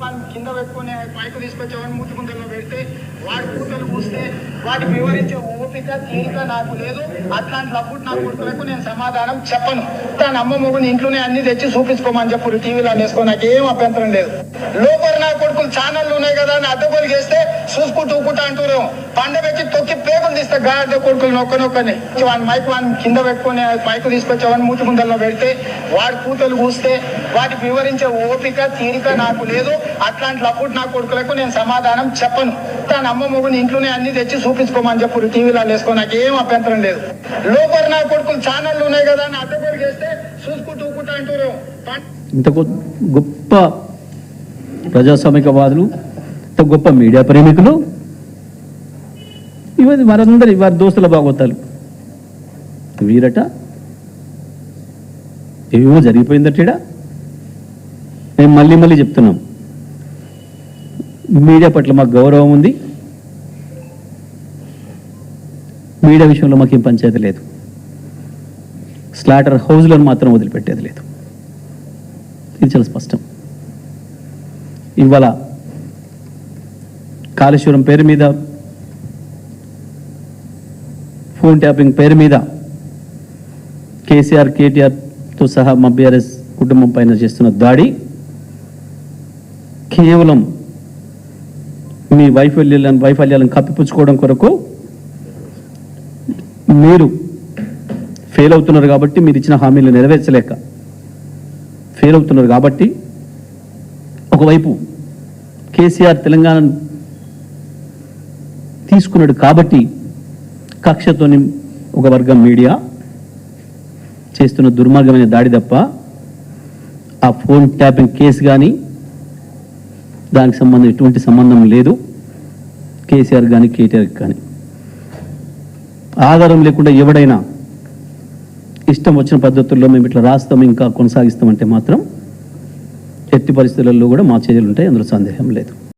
వాడిని కింద పెట్టుకుని పైకి తీసుకొచ్చేవాడిని మూతి ముందరలో పెడితే వాడి కూతలు పూస్తే వాటికి వివరించే ఓపిక తీరిక నాకు లేదు. అట్లాంటి లప్పుడు నా కొడుకులకు నేను సమాధానం చెప్పను. తన అమ్మ మొగుని ఇంట్లోనే అన్ని తెచ్చి చూపించుకోమని చెప్పు టీవీలో అనేసుకో నాకు ఏం అభ్యంతరం లేదు. లోపల నా కొడుకులు ఛానళ్ళు ఉన్నాయి కదా అని అడ్డగోలు చేస్తే చూసుకుంటూ ఊకుంటా అంటూరేమో. పండబెట్టి తొక్కి పేగులు తీస్తే గాడి కొడుకులు నొక్క నొక్కని. వాడిని మైక్ వాడిని కింద పెట్టుకుని మైక్ తీసుకొచ్చేవాడిని మూతి ముందరలో పెడితే వాడి కూతలు కూస్తే వాటికి వివరించే ఓపిక తీరిక నాకు లేదు. అట్లాంటి లప్పుడు నా కొడుకులకు నేను సమాధానం చెప్పను. తన అమ్మ మొగుని ఇంట్లోనే అన్ని తెచ్చి చూపించుకోమని చెప్పు టీవీలో వేసుకో నాకు ఏం అభ్యంతరం లేదు. లోపల నా కొడుకులు ఛానళ్ళు ఉన్నాయి కదా అని అద్దెకొలికి చేస్తే చూసుకుంటూ ఊకుంటా అంటూరేమో ఇంత గొప్ప ప్రజాస్వామికవాదులు ఇంత గొప్ప మీడియా ప్రేమికులు ఇవన్నీ వారందరి వారి దోస్తుల బాగోతాలు వీరట ఏమో జరిగిపోయిందట మేము మళ్ళీ మళ్ళీ చెప్తున్నాం. మీడియా పట్ల మాకు గౌరవం ఉంది. మీడియా విషయంలో మాకేం పంచాయతీ లేదు. స్లాటర్ హౌజ్లను మాత్రం వదిలిపెట్టేది లేదు. ఇది చాలా స్పష్టం. ఇవాళ కాళేశ్వరం పేరు మీద ఫోన్ ట్యాపింగ్ పేరు మీద కేసీఆర్ కేటీఆర్తో సహా మా బీఆర్ఎస్ కుటుంబం పైన చేస్తున్న దాడి కేవలం మీ వైఫల్యాలను వైఫల్యాలను కప్పిపుచ్చుకోవడం కొరకు మీరు ఫెయిల్ అవుతున్నారు కాబట్టి మీరు ఇచ్చిన హామీలు నెరవేర్చలేక ఫెయిల్ అవుతున్నారు కాబట్టి ఒకవైపు కేసీఆర్ తెలంగాణ తీసుకున్నాడు కాబట్టి కక్షతోని ఒక వర్గం మీడియా చేస్తున్న దుర్మార్గమైన దాడి తప్ప ఆ ఫోన్ ట్యాపింగ్ కేసు కానీ దానికి సంబంధం ఎటువంటి సంబంధం లేదు. కేసీఆర్ కానీ కేటీఆర్ కానీ ఆధారం లేకుండా ఎవడైనా ఇష్టం వచ్చిన పద్ధతుల్లో మేము ఇట్లా రాస్తాం ఇంకా కొనసాగిస్తామంటే మాత్రం ఎట్టి పరిస్థితులలో కూడా మా చర్యలు ఉంటాయి అందులో సందేహం లేదు.